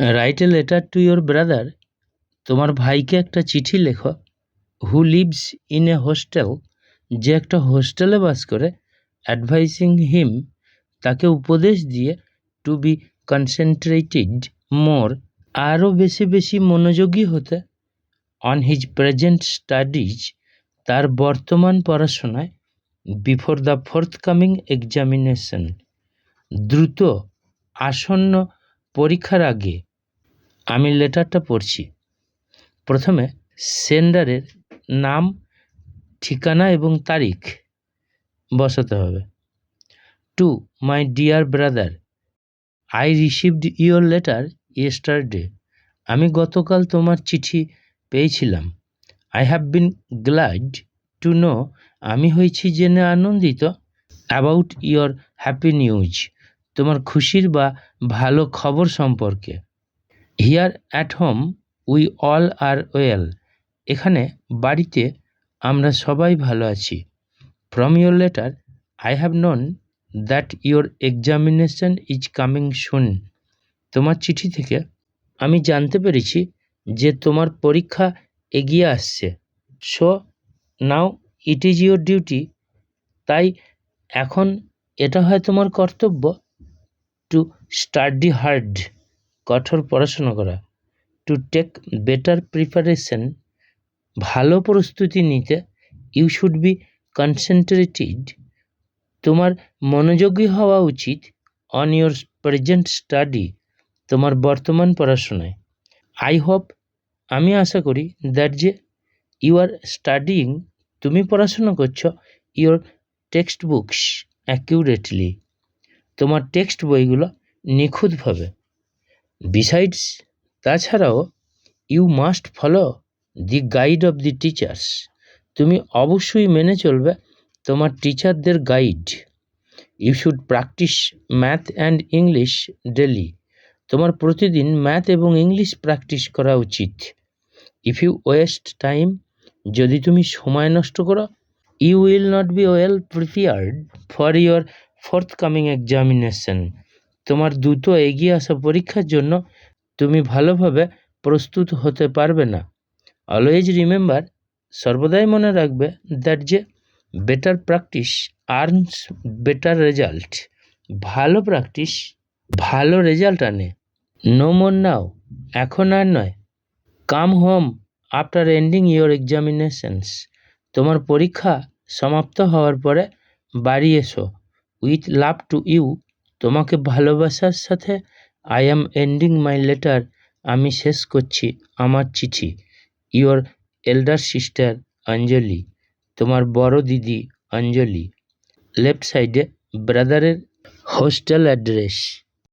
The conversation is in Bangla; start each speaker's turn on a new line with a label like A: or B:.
A: Write a letter to your brother তোমার ভাইকে একটা চিঠি লেখো। Who lives in a hostel যে একটা হোস্টেলে বাস করে অ্যাডভাইসিং হিম তাকে উপদেশ দিয়ে টু বি কনসেন্ট্রেটেড মোর আরও বেশি বেশি মনোযোগী হতে। অন হিজ প্রেজেন্ট স্টাডিজ তার বর্তমান পড়াশোনায় before the forthcoming examination দ্রুত আসন্ন পরীক্ষার আগে আমি লেটারটা পড়ছি। প্রথমে সেন্ডারের নাম, ঠিকানা এবং তারিখ বসাতে হবে। To, my dear brother, I received your letter yesterday. আমি গতকাল তোমার চিঠি পেয়েছিলাম। I have been glad to know আমি হয়েছি জেনে আনন্দিত অ্যাবাউট ইয়োর হ্যাপি নিউজ। তোমার খুশির বা ভালো খবর সম্পর্কে। Here at home we all are well এখানে বাড়িতে আমরা সবাই ভালো আছি। From your letter I have known that your examination is coming soon তোমার চিঠি থেকে আমি জানতে পেরেছি যে তোমার পরীক্ষা এগিয়ে আসছে। So now it is your duty তাই এখন এটা হয় তোমার কর্তব্য টু স্টাডি হার্ড কঠোর পড়াশোনা করা টু টেক বেটার প্রিপারেশন ভালো প্রস্তুতি নিতে ইউ শুড বি কনসেন্ট্রেটেড তোমার মনোযোগী হওয়া উচিত অন ইয়োর প্রেজেন্ট স্টাডি তোমার বর্তমান পড়াশোনায়। আই হোপ আমি আশা করি দ্যাট যে ইউ আর স্টাডিং তুমি পড়াশোনা করছ ইয়োর টেক্সট বুকস অ্যাকিউরেটলি তোমার টেক্সট বইগুলো নিখুঁতভাবে। বিসাইডস তাছাড়াও you must follow the guide of the teachers তুমি অবশ্যই মেনে চলবে তোমার টিচারদের guide you should practise math and English daily তোমার প্রতিদিন ম্যাথ এবং ইংলিশ প্র্যাকটিস করা উচিত। ইফ ইউ ওয়েস্ট টাইম যদি তুমি সময় নষ্ট করো you will not be well prepared for your forthcoming examination তোমার দ্রুত এগিয়ে আসা পরীক্ষার জন্য তুমি ভালোভাবে প্রস্তুত হতে পারবে না। অলওয়েজ রিমেম্বার সর্বদাই মনে রাখবে দ্যাট যে better practice earns better result ভালো প্র্যাকটিস ভালো রেজাল্ট আনে। নো মোর নাও এখন আর নয়। Come home after ending your examinations তোমার পরীক্ষা সমাপ্ত হওয়ার পরে বাড়ি এসো। উইথ লাভ টু ইউ, তোমাকে ভালোবাসার সাথে I am ending my letter, আমি শেষ করছি আমার চিঠি। ইয়োর এল্ডার সিস্টার অঞ্জলি, তোমার বড় দিদি অঞ্জলি। লেফট সাইডে ব্রাদারের হোস্টেল অ্যাড্রেস।